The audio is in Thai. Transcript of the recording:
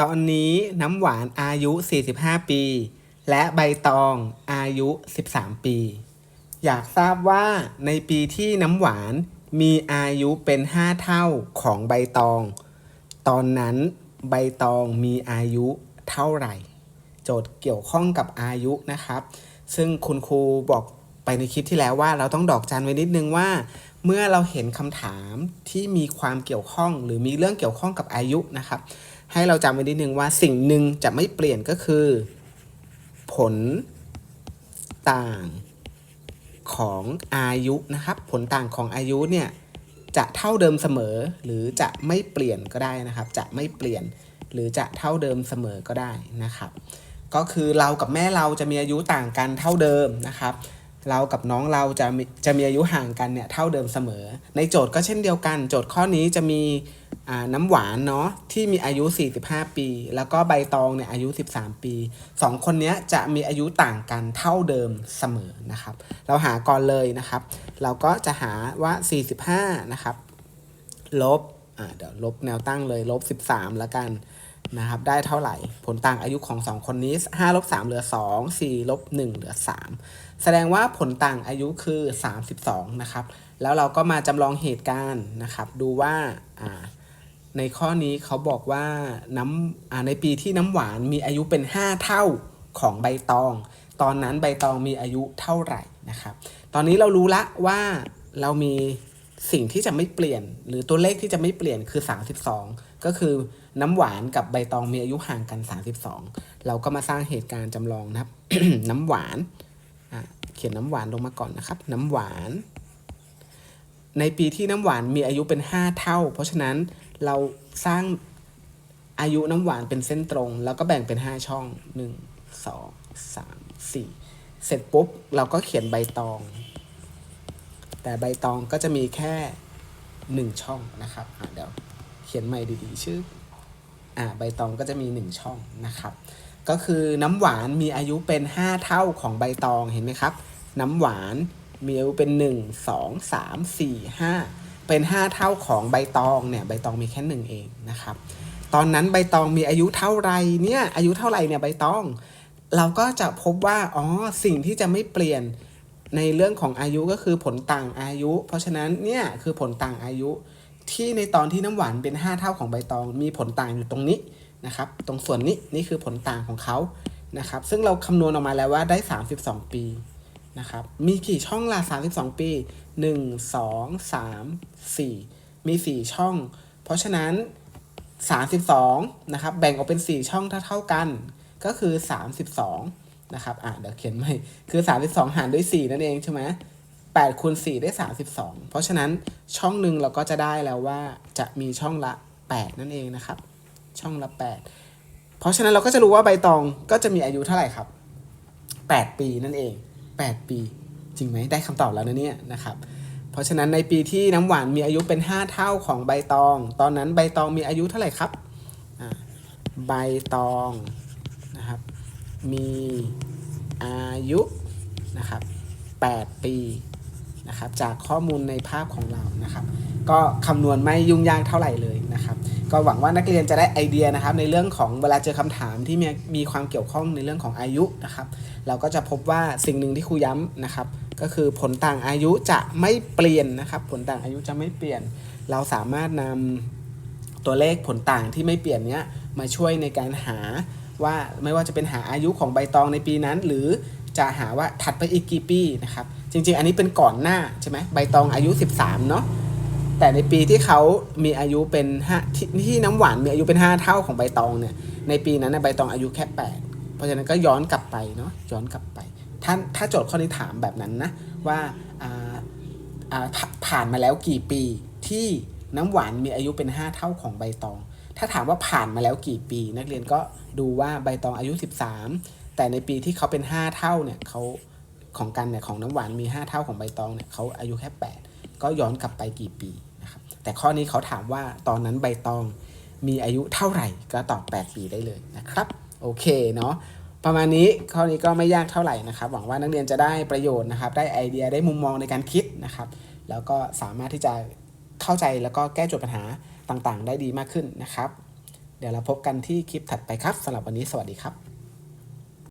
ตอนนี้น้ำหวานอายุ 45 ปี และใบตองอายุ 13 ปี อยากทราบว่าในปีที่น้ำหวานมีอายุเป็น 5 เท่าของใบตอง ตอนนั้นใบตองมีอายุเท่าไหร่ โจทย์เกี่ยวข้องกับอายุนะครับ ซึ่งคุณครูบอกไปในคลิปที่แล้วว่าเราต้องดอกจันไว้นิดนึงว่า เมื่อเราเห็นคำถามที่มีความเกี่ยวข้อง หรือมีเรื่องเกี่ยวข้องกับอายุนะครับ ให้เราจำไว้นิดนึงว่าสิ่งหนึ่งจะไม่เปลี่ยนก็คือ ผลต่างของอายุนะครับ ผลต่างของอายุเนี่ยจะเท่าเดิมเสมอ หรือจะไม่เปลี่ยนก็ได้นะครับ จะไม่เปลี่ยนหรือจะเท่าเดิมเสมอก็ได้นะครับ ก็คือเรากับแม่เราจะมีอายุต่างกันเท่าเดิมนะครับ เรากับน้องเราจะจะมีอายุห่างกันเนี่ยเท่าเดิมเสมอ ในโจทย์ก็เช่นเดียวกัน โจทย์ข้อนี้จะมีน้ำหวานเนาะที่มีอายุ 45 ปี แล้วก็ใบตองเนี่ยอายุ 13 ปีสองคนนี้จะมีอายุต่างกันเท่าเดิมเสมอนะครับ เราหาก่อนเลยนะครับ เราก็จะหาว่า 45 นะครับ ลบเดี๋ยวลบแนวตั้งเลย ลบ 13 แล้วกัน นะครับ ได้เท่าไหร่ ผลต่างอายุของ 2 คนนี้5ลบ3เหลือ 2 4ลบ1เหลือ 3 แสดงว่าผลต่างอายุคือ 32 นะครับ แล้วเราก็มาจำลองเหตุการณ์นะครับ ดูว่าในข้อนี้เขาบอกว่าน้ำในปีที่น้ำหวานมีอายุเป็น 5 เท่าของใบตอง ตอนนั้นใบตองมีอายุเท่าไหร่นะครับ ตอนนี้เรารู้ละว่าเรามีสิ่งที่จะไม่เปลี่ยน หรือตัวเลขที่จะไม่เปลี่ยนคือ 32 ก็คือน้ำหวานกับใบตองมีอายุห่างกัน 32 เราก็มาสร้างเหตุการณ์จำลองนะครับ น้ำหวานอะเขียนน้ำหวานลงมาก่อนนะครับ น้ำหวาน ในปีที่น้ำหวานมีอายุเป็น 5 เท่า เพราะฉะนั้นเราสร้างอายุน้ำหวานเป็นเส้นตรง แล้วก็แบ่งเป็น 5 ช่อง 1 2 3 4 เสร็จปุ๊บ เราก็เขียนใบตอง แต่ใบตองก็จะมีแค่ 1 ช่องนะครับเดี๋ยว เขียนใหม่ดีๆ ชื่ออ่าใบตองก็จะมี 1 ช่องนะครับ ก็คือน้ำหวานมีอายุเป็น 5 เท่าของใบตองเห็นไหมครับ น้ำหวานมีอายุเป็น 1 2 3 4 5 เป็น 5 เท่าของใบตองเนี่ยใบตองมีแค่หนึ่งเองนะครับ ตอนนั้นใบตองมีอายุเท่าไรเนี่ยอายุเท่าไรเนี่ยใบตอง เราก็จะพบว่าอ๋อสิ่งที่จะไม่เปลี่ยนในเรื่องของอายุก็คือผลต่างอายุ เพราะฉะนั้นเนี่ยคือผลต่างอายุ ที่ในตอนที่น้ำหวานเป็น 5 เท่าของใบตองมีผลต่างอยู่ตรงนี้นะครับ ตรงส่วนนี้นี่คือผลต่างของเขานะครับ ซึ่งเราคำนวณออกมาแล้วว่าได้ 32 ปีนะครับ มีกี่ช่องละ32 ปี 1 2 3 4 มี 4 ช่อง เพราะฉะนั้น 32นะครับ แบ่งออกเป็น 4 ช่องเท่าๆกัน ก็คือ 32นะครับ อะ เดี๋ยวเขียนใหม่ คือ 32 หารด้วย 4 นั่นเองใช่ไหม 8คูณ4ได้ 32 เพราะฉะนั้นช่องหนึ่งเราก็จะได้แล้วว่าจะมีช่องละ 8 นั่นเองนะครับ ช่องละ 8 เพราะฉะนั้นเราก็จะรู้ว่าใบตองก็จะมีอายุเท่าไหร่ครับ 8 ปีนั่นเอง 8 ปี จริงไหมได้คำตอบแล้วนะเนี่ยนะครับ เพราะฉะนั้นในปีที่น้ำหวานมีอายุเป็น 5 เท่าของใบตอง ตอนนั้นใบตองมีอายุเท่าไหร่ครับใบตองนะครับ มีอายุนะครับ8ปี นะครับจากข้อมูลในภาพของเรานะครับ ก็คำนวณไม่ยุ่งยากเท่าไหร่เลยนะครับ ก็หวังว่านักเรียนจะได้ไอเดียนะครับ ในเรื่องของเวลาเจอคำถามที่มีมีความเกี่ยวข้องในเรื่องของอายุนะครับ เราก็จะพบว่าสิ่งหนึ่งที่ครูย้ำนะครับ ก็คือผลต่างอายุจะไม่เปลี่ยนนะครับ ผลต่างอายุจะไม่เปลี่ยน เราสามารถนำตัวเลขผลต่างที่ไม่เปลี่ยนเนี้ยมาช่วยในการหาว่าไม่ว่าจะเป็นหาอายุของใบตองในปีนั้น หรือจะหาว่าถัดไปอีกกี่ปีนะครับ จริง ๆ อันนี้เป็นก่อนหน้าใช่ไหมใบตองอายุ 13 เนาะแต่ในปีที่เขามีอายุเป็นห้าที่ที่น้ำหวานมีอายุเป็น 5 เท่าของใบตองเนี่ยในปีนั้นใบตองอายุแค่ 8 เพราะฉะนั้นก็ย้อนกลับไปเนาะย้อนกลับไปถ้าถ้าโจทย์ข้อนี้ถามแบบนั้นนะว่า,า,าผ่าผ่านมาแล้วกี่ปีที่น้ำหวานมีอายุเป็น 5 เท่าของใบตอง ถ้าถามว่าผ่านมาแล้วกี่ปี นักเรียนก็ดูว่าใบตองอายุ 13 แต่ในปีที่เขาเป็น 5 เท่าเนี่ยเขา ของกันเนี่ยของน้ำหวานมี 5 เท่าของใบตองเนี่ยเขาอายุแค่ 8 ก็ย้อนกลับไปกี่ปีนะครับแต่ข้อนี้เขาถามว่าตอนนั้นใบตองมีอายุเท่าไหร่ก็ตอบ 8 ปีได้เลยนะครับโอเคเนาะประมาณนี้ข้อนี้ก็ไม่ยากเท่าไหร่นะครับหวังว่านักเรียนจะได้ประโยชน์นะครับ ได้ไอเดียได้มุมมองในการคิดนะครับ แล้วก็สามารถที่จะเข้าใจแล้วก็แก้โจทย์ปัญหาต่างๆ ได้ดีมากขึ้นนะครับ เดี๋ยวเราพบกันที่คลิปถัดไปครับสำหรับวันนี้สวัสดีครับ